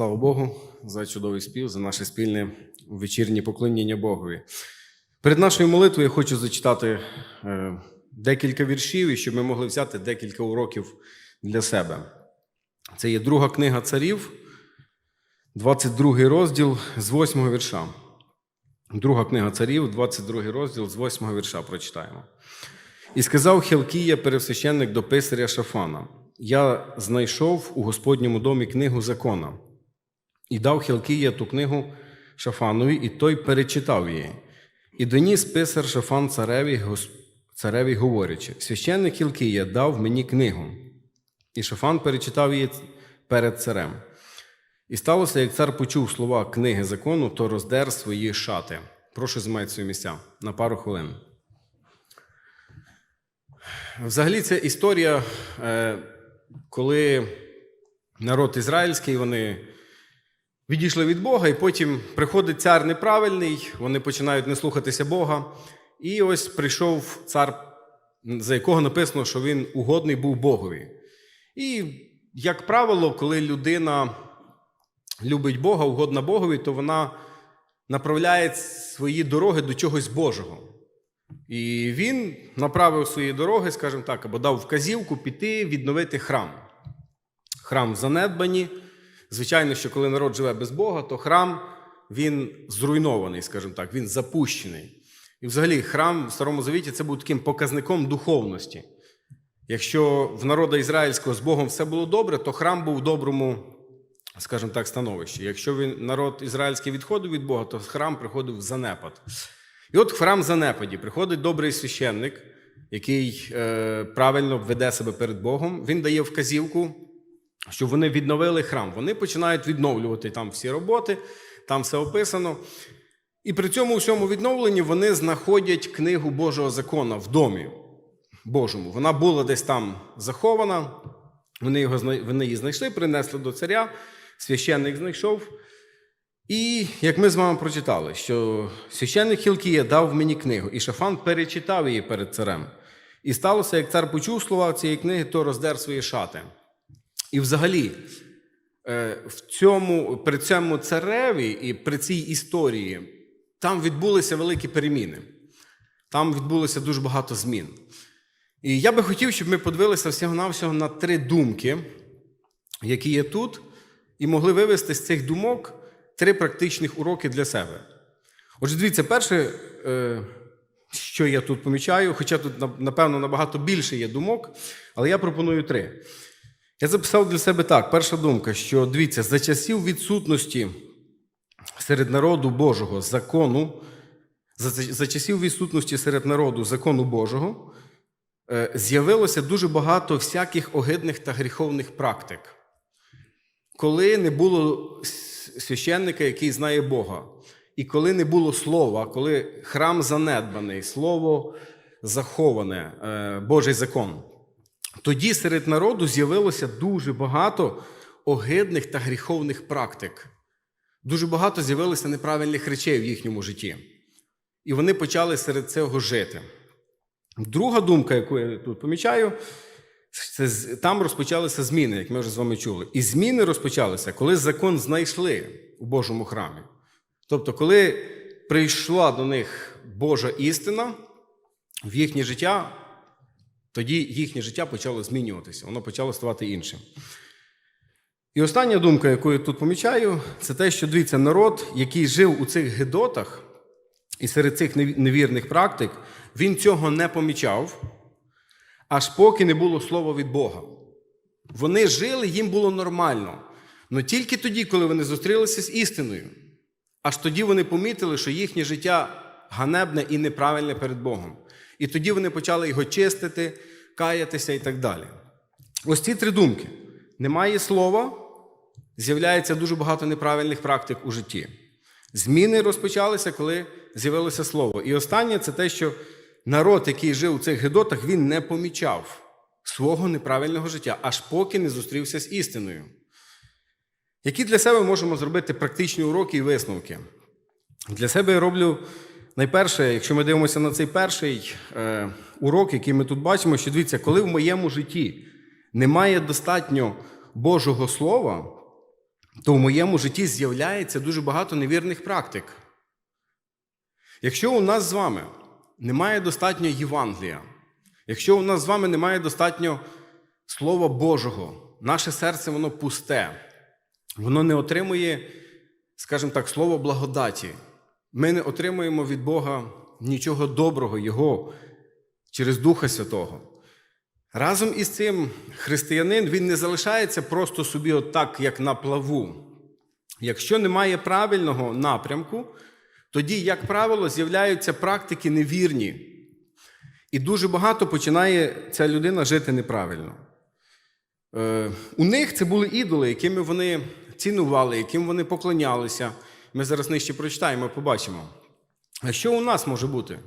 Слава Богу за чудовий спів, за наше спільне вечірнє поклоніння Богові. Перед нашою молитвою я хочу зачитати е, декілька віршів, і щоб ми могли взяти декілька уроків для себе. Це є друга книга царів, 22 розділ з 8 вірша. Друга книга царів, 22 розділ з 8 вірша прочитаємо. І сказав Хелкія, пересвященник до писаря Шафана: Я знайшов у Господньому домі книгу закона. І дав Хілкія ту книгу Шафанові, і той перечитав її. І доніс писар Шафан цареві, цареві говорячи: священник Хілкія дав мені книгу. І Шафан перечитав її перед царем. І сталося, як цар почув слова книги закону, то роздер свої шати. Прошу займати свої місця на пару хвилин. Взагалі, це історія, е, коли народ ізраїльський, вони відійшли від Бога, і потім приходить цар неправильний, вони починають не слухатися Бога. І ось прийшов цар, за якого написано, що він угодний був Богові. І, як правило, коли людина любить Бога, угодна Богові, то вона направляє свої дороги до чогось Божого. І він направив свої дороги, скажімо так, або дав вказівку піти відновити храм. Храм в занедбані. Звичайно, що коли народ живе без Бога, то храм він зруйнований, скажімо так, він запущений. І взагалі храм в Старому Завіті це був таким показником духовності. Якщо в народа ізраїльського з Богом все було добре, то храм був в доброму, скажімо так, становищі. Якщо він, народ ізраїльський відходив від Бога, то храм приходив в занепад. І от в храм занепаді приходить добрий священник, який е, правильно веде себе перед Богом. Він дає вказівку, щоб вони відновили храм. Вони починають відновлювати там всі роботи, там все описано. І при цьому всьому відновленні вони знаходять книгу Божого закона в домі Божому. Вона була десь там захована. Вони, його, вони її знайшли, принесли до царя, священник знайшов. І як ми з вами прочитали, що священник Хілкія дав мені книгу, і Шафан перечитав її перед царем. І сталося, як цар почув слова цієї книги, то роздер свої шати. І взагалі, е, в цьому, при цьому цареві і при цій історії там відбулися великі переміни. Там відбулося дуже багато змін. І я би хотів, щоб ми подивилися всього-навсього на три думки, які є тут, і могли вивести з цих думок три практичних уроки для себе. Отже, дивіться, перше, е, що я тут помічаю, хоча тут, напевно, набагато більше є думок, але я пропоную три. Я записав для себе так: перша думка, що дивіться, за часів відсутності серед народу Божого закону, за, за часів відсутності серед народу закону Божого, е, з'явилося дуже багато всяких огидних та гріховних практик. Коли не було священника, який знає Бога, і коли не було слова, коли храм занедбаний, слово заховане, е, Божий закон, тоді серед народу з'явилося дуже багато огидних та гріховних практик. Дуже багато з'явилося неправильних речей в їхньому житті. І вони почали серед цього жити. Друга думка, яку я тут помічаю, це там розпочалися зміни, як ми вже з вами чули. І зміни розпочалися, коли закон знайшли у Божому храмі. Тобто, коли прийшла до них Божа істина в їхнє життя, тоді їхнє життя почало змінюватися, воно почало ставати іншим. І остання думка, яку я тут помічаю, це те, що дивіться, народ, який жив у цих гедотах і серед цих невірних практик, він цього не помічав, аж поки не було слова від Бога. Вони жили, їм було нормально. Але тільки тоді, коли вони зустрілися з істиною, аж тоді вони помітили, що їхнє життя ганебне і неправильне перед Богом. І тоді вони почали його чистити, каятися і так далі. Ось ці три думки. Немає слова, з'являється дуже багато неправильних практик у житті. Зміни розпочалися, коли з'явилося слово. І останнє це те, що народ, який жив у цих гедотах, він не помічав свого неправильного життя, аж поки не зустрівся з істиною. Які для себе можемо зробити практичні уроки і висновки? Для себе я роблю найперше, якщо ми дивимося на цей перший е, урок, який ми тут бачимо, що дивіться, коли в моєму житті немає достатньо Божого Слова, то в моєму житті з'являється дуже багато невірних практик. Якщо у нас з вами немає достатньо Євангелія, якщо у нас з вами немає достатньо Слова Божого, наше серце воно пусте, воно не отримує, скажімо так, слово благодаті. Ми не отримуємо від Бога нічого доброго Його через Духа Святого. Разом із цим християнин він не залишається просто собі отак, як на плаву. Якщо немає правильного напрямку, тоді, як правило, з'являються практики невірні. І дуже багато починає ця людина жити неправильно. Е, у них це були ідоли, якими вони цінували, яким вони поклонялися. Ми зараз нижче прочитаємо, побачимо. А що у нас може бути?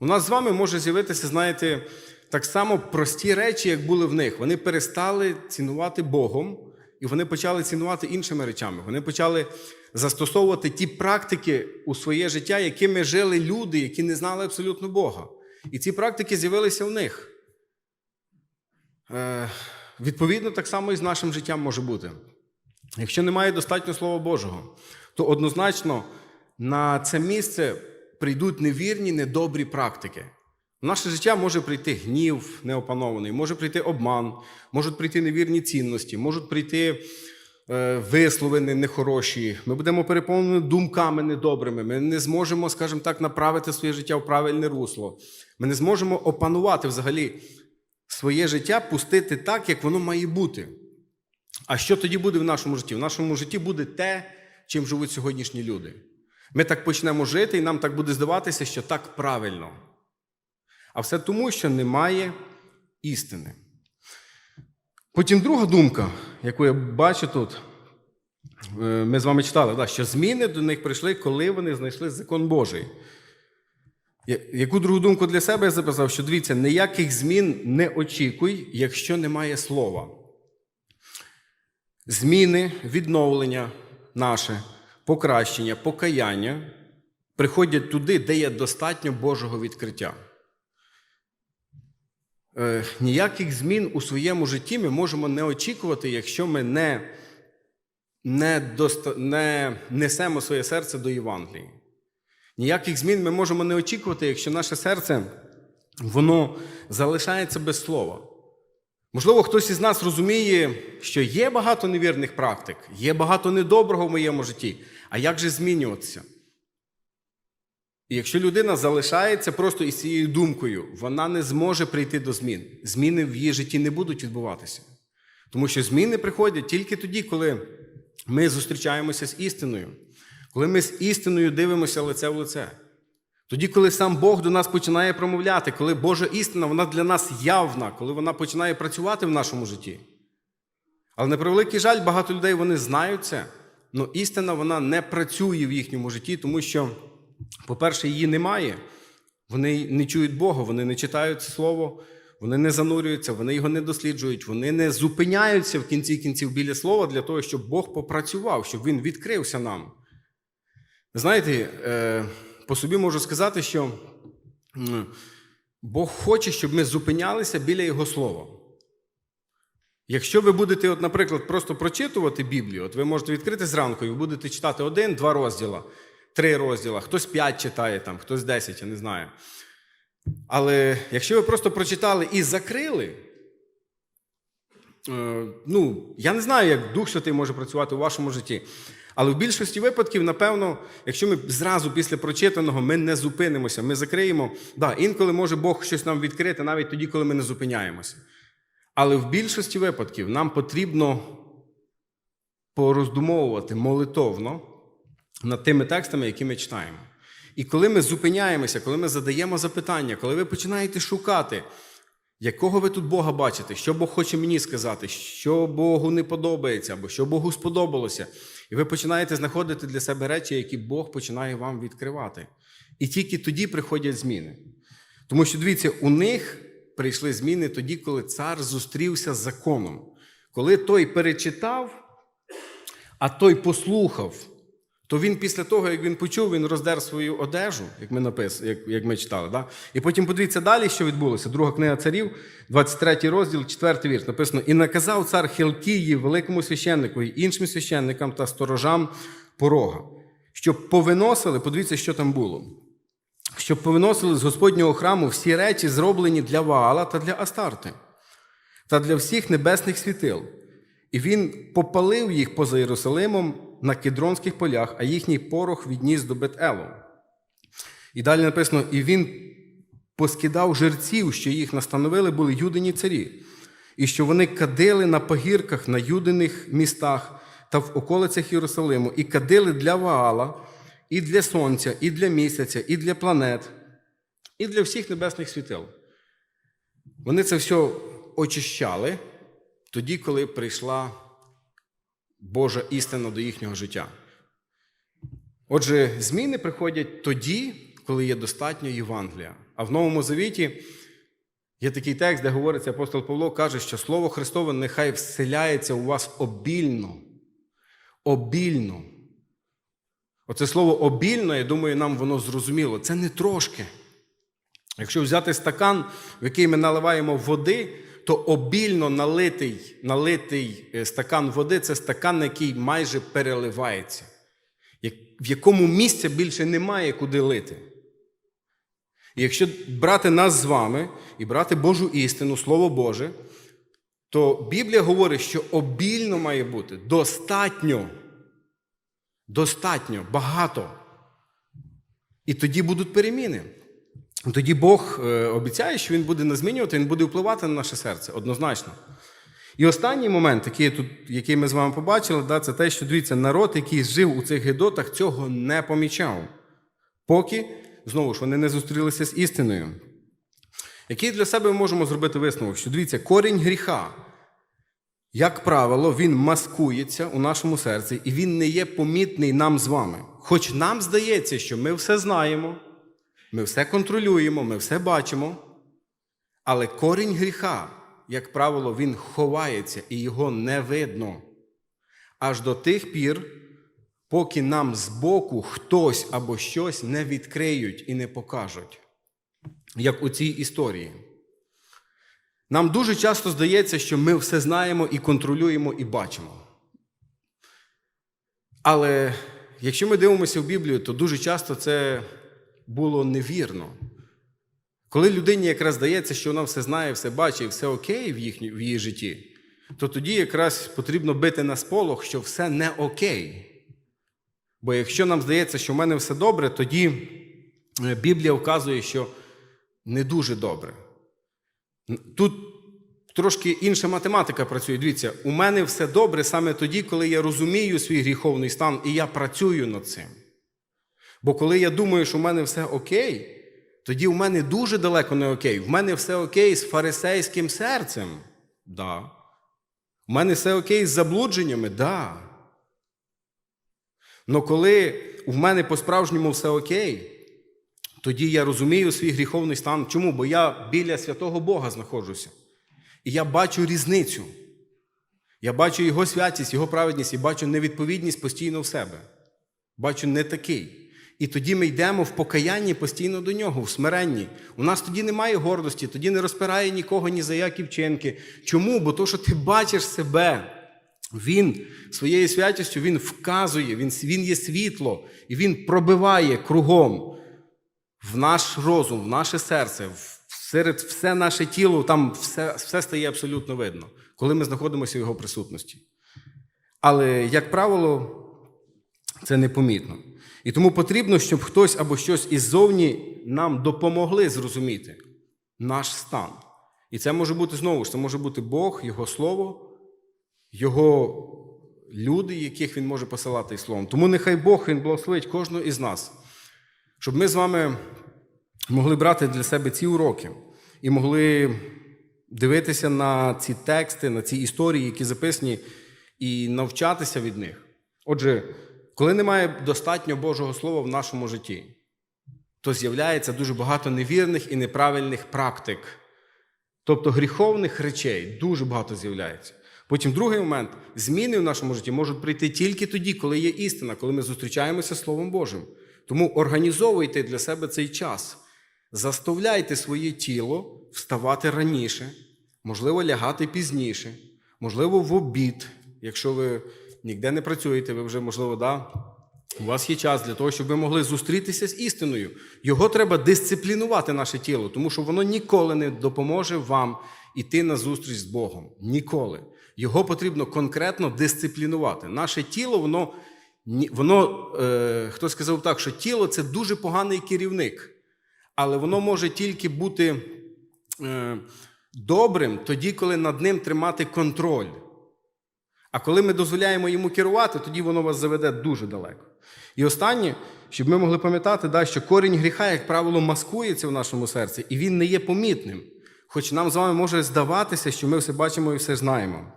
У нас з вами може з'явитися, знаєте, так само прості речі, як були в них. Вони перестали цінувати Богом, і вони почали цінувати іншими речами. Вони почали застосовувати ті практики у своє життя, якими жили люди, які не знали абсолютно Бога. І ці практики з'явилися в них. Е, відповідно, так само і з нашим життям може бути. Якщо немає достатньо Слова Божого, то однозначно на це місце прийдуть невірні, недобрі практики. В наше життя може прийти гнів неопанований, може прийти обман, можуть прийти невірні цінності, можуть прийти е, вислови нехороші. Ми будемо переповнені думками недобрими. Ми не зможемо, скажімо так, направити своє життя в правильне русло. Ми не зможемо опанувати взагалі своє життя, пустити так, як воно має бути. А що тоді буде в нашому житті? В нашому житті буде те, чим живуть сьогоднішні люди. Ми так почнемо жити, і нам так буде здаватися, що так правильно. А все тому, що немає істини. Потім друга думка, яку я бачу тут, е, ми з вами читали, що зміни до них прийшли, коли вони знайшли закон Божий. Яку другу думку для себе я записав, що дивіться, ніяких змін не очікуй, якщо немає слова. Зміни, відновлення наше, покращення, покаяння приходять туди, де є достатньо Божого відкриття. Е, ніяких змін у своєму житті ми можемо не очікувати, якщо ми не, не, доста, не несемо своє серце до Євангелії. Ніяких змін ми можемо не очікувати, якщо наше серце воно залишається без слова. Можливо, хтось із нас розуміє, що є багато невірних практик, є багато недоброго в моєму житті. А як же змінюватися? І якщо людина залишається просто із цією думкою, вона не зможе прийти до змін. Зміни в її житті не будуть відбуватися. Тому що зміни приходять тільки тоді, коли ми зустрічаємося з істиною, коли ми з істиною дивимося лице в лице. Тоді, коли сам Бог до нас починає промовляти, коли Божа істина вона для нас явна, коли вона починає працювати в нашому житті. Але на превеликий жаль, багато людей вони знають це, але істина вона не працює в їхньому житті, тому що, по-перше, її немає. Вони не чують Бога, вони не читають Слово, вони не занурюються, вони його не досліджують, вони не зупиняються в кінці кінців біля слова для того, щоб Бог попрацював, щоб Він відкрився нам. Знаєте, е, по собі можу сказати, що Бог хоче, щоб ми зупинялися біля Його слова. Якщо ви будете, от, наприклад, просто прочитувати Біблію, от ви можете відкрити зранку і будете читати один, два розділа, три розділа, хтось п'ять читає, там, хтось десять, я не знаю. Але якщо ви просто прочитали і закрили, е, ну, я не знаю, як Дух Святий може працювати у вашому житті. Але в більшості випадків, напевно, якщо ми зразу після прочитаного ми не зупинимося, ми закриємо. Да, інколи може Бог щось нам відкрити, навіть тоді, коли ми не зупиняємося. Але в більшості випадків нам потрібно пороздумовувати молитовно над тими текстами, які ми читаємо. І коли ми зупиняємося, коли ми задаємо запитання, коли ви починаєте шукати, якого ви тут Бога бачите, що Бог хоче мені сказати, що Богу не подобається, або що Богу сподобалося, і ви починаєте знаходити для себе речі, які Бог починає вам відкривати. І тільки тоді приходять зміни. Тому що, дивіться, у них прийшли зміни тоді, коли цар зустрівся з законом. Коли той перечитав, а той послухав то він після того, як він почув, він роздер свою одежу, як ми напис, як, як ми читали. Да? І потім подивіться далі, що відбулося. Друга книга царів, 23 розділ, 4 вірш. Написано: І наказав цар Хілкії, великому священнику, і іншим священникам та сторожам порога, щоб повиносили, подивіться, що там було. Щоб повиносили з Господнього храму всі речі, зроблені для Ваала та для Астарти, та для всіх небесних світил. І він попалив їх поза Єрусалимом на кедронських полях, а їхній порох відніс до Бет-Елу. І далі написано: і він поскидав жерців, що їх настановили, були юдині царі, і що вони кадили на пагірках на юдиних містах та в околицях Єрусалиму, і кадили для Ваала, і для сонця, і для місяця, і для планет, і для всіх небесних світил. Вони це все очищали тоді, коли прийшла Божа істина до їхнього життя. Отже, зміни приходять тоді, коли є достатньо Євангелія. А в Новому Завіті є такий текст, де говориться, апостол Павло каже, що Слово Христове нехай вселяється у вас обільно. Обільно. Оце слово обільно, я думаю, нам воно зрозуміло. Це не трошки. Якщо взяти стакан, в який ми наливаємо води, то обільно налитий, налитий е, стакан води це стакан, який майже переливається, в якому місця більше немає куди лити. І якщо брати нас з вами і брати Божу істину, Слово Боже, то Біблія говорить, що обільно має бути достатньо. Достатньо, багато. І тоді будуть переміни. Тоді Бог е, обіцяє, що Він буде нас змінювати, Він буде впливати на наше серце однозначно. І останній момент, який, тут, який ми з вами побачили, да, це те, що дивіться, народ, який жив у цих гедотах, цього не помічав. Поки, знову ж, вони не зустрілися з істиною. Який для себе ми можемо зробити висновок? Що дивіться, корінь гріха, як правило, він маскується у нашому серці, і він не є помітний нам з вами. Хоч нам здається, що ми все знаємо, ми все контролюємо, ми все бачимо. Але корінь гріха, як правило, він ховається і його не видно. Аж до тих пір, поки нам збоку хтось або щось не відкриють і не покажуть, як у цій історії. Нам дуже часто здається, що ми все знаємо і контролюємо і бачимо. Але якщо ми дивимося в Біблію, то дуже часто це було невірно. Коли людині якраз здається, що вона все знає, все бачить все окей в, їхні, в її житті, то тоді якраз потрібно бити на сполох, що все не окей. Бо якщо нам здається, що в мене все добре, тоді е, Біблія вказує, що не дуже добре. Тут трошки інша математика працює. Дивіться, у мене все добре саме тоді, коли я розумію свій гріховний стан і я працюю над цим. Бо коли я думаю, що в мене все окей, тоді в мене дуже далеко не окей. В мене все окей з фарисейським серцем. Да. У мене все окей з заблудженнями, да. Но коли в мене по-справжньому все окей, тоді я розумію свій гріховний стан. Чому? Бо я біля святого Бога знаходжуся. І я бачу різницю. Я бачу Його святість, Його праведність і бачу невідповідність постійно в себе. Бачу не такий. І тоді ми йдемо в покаянні постійно до нього, в смиренні. У нас тоді немає гордості, тоді не розпирає нікого ні за які вчинки. Чому? Бо то, що ти бачиш себе, він своєю святістю він вказує, він, він є світло, і він пробиває кругом в наш розум, в наше серце, в- серед все наше тіло, там все, все стає абсолютно видно, коли ми знаходимося в його присутності. Але, як правило, це непомітно. І тому потрібно, щоб хтось або щось іззовні нам допомогли зрозуміти наш стан. І це може бути знову ж, це може бути Бог, Його Слово, Його люди, яких Він може посилати і словом. Тому нехай Бог Він благословить кожного із нас, щоб ми з вами могли брати для себе ці уроки і могли дивитися на ці тексти, на ці історії, які записані, і навчатися від них. Отже, коли немає достатньо Божого Слова в нашому житті, то з'являється дуже багато невірних і неправильних практик. Тобто гріховних речей дуже багато з'являється. Потім другий момент зміни в нашому житті можуть прийти тільки тоді, коли є істина, коли ми зустрічаємося з Словом Божим. Тому організовуйте для себе цей час. Заставляйте своє тіло вставати раніше, можливо, лягати пізніше, можливо, в обід. Якщо ви ніде не працюєте, ви вже, можливо, да, у вас є час для того, щоб ви могли зустрітися з істиною. Його треба дисциплінувати, наше тіло, тому що воно ніколи не допоможе вам іти на зустріч з Богом. Ніколи. Його потрібно конкретно дисциплінувати. Наше тіло, воно, воно е, хто сказав так, що тіло це дуже поганий керівник, але воно може тільки бути е, добрим тоді, коли над ним тримати контроль. А коли ми дозволяємо йому керувати, тоді воно вас заведе дуже далеко. І останнє, щоб ми могли пам'ятати, да, що корінь гріха, як правило, маскується в нашому серці, і він не є помітним. Хоч нам з вами може здаватися, що ми все бачимо і все знаємо.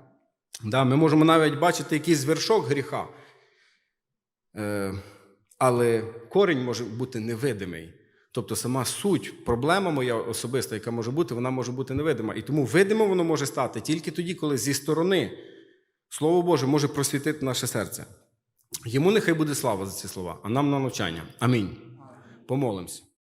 Да, ми можемо навіть бачити якийсь вершок гріха. Е, але корінь може бути невидимий. Тобто сама суть, проблема моя особиста, яка може бути, вона може бути невидима. І тому видимо воно може стати тільки тоді, коли зі сторони Слово Боже може просвітити наше серце. Йому нехай буде слава за ці слова, а нам на навчання. Амінь. Помолимось.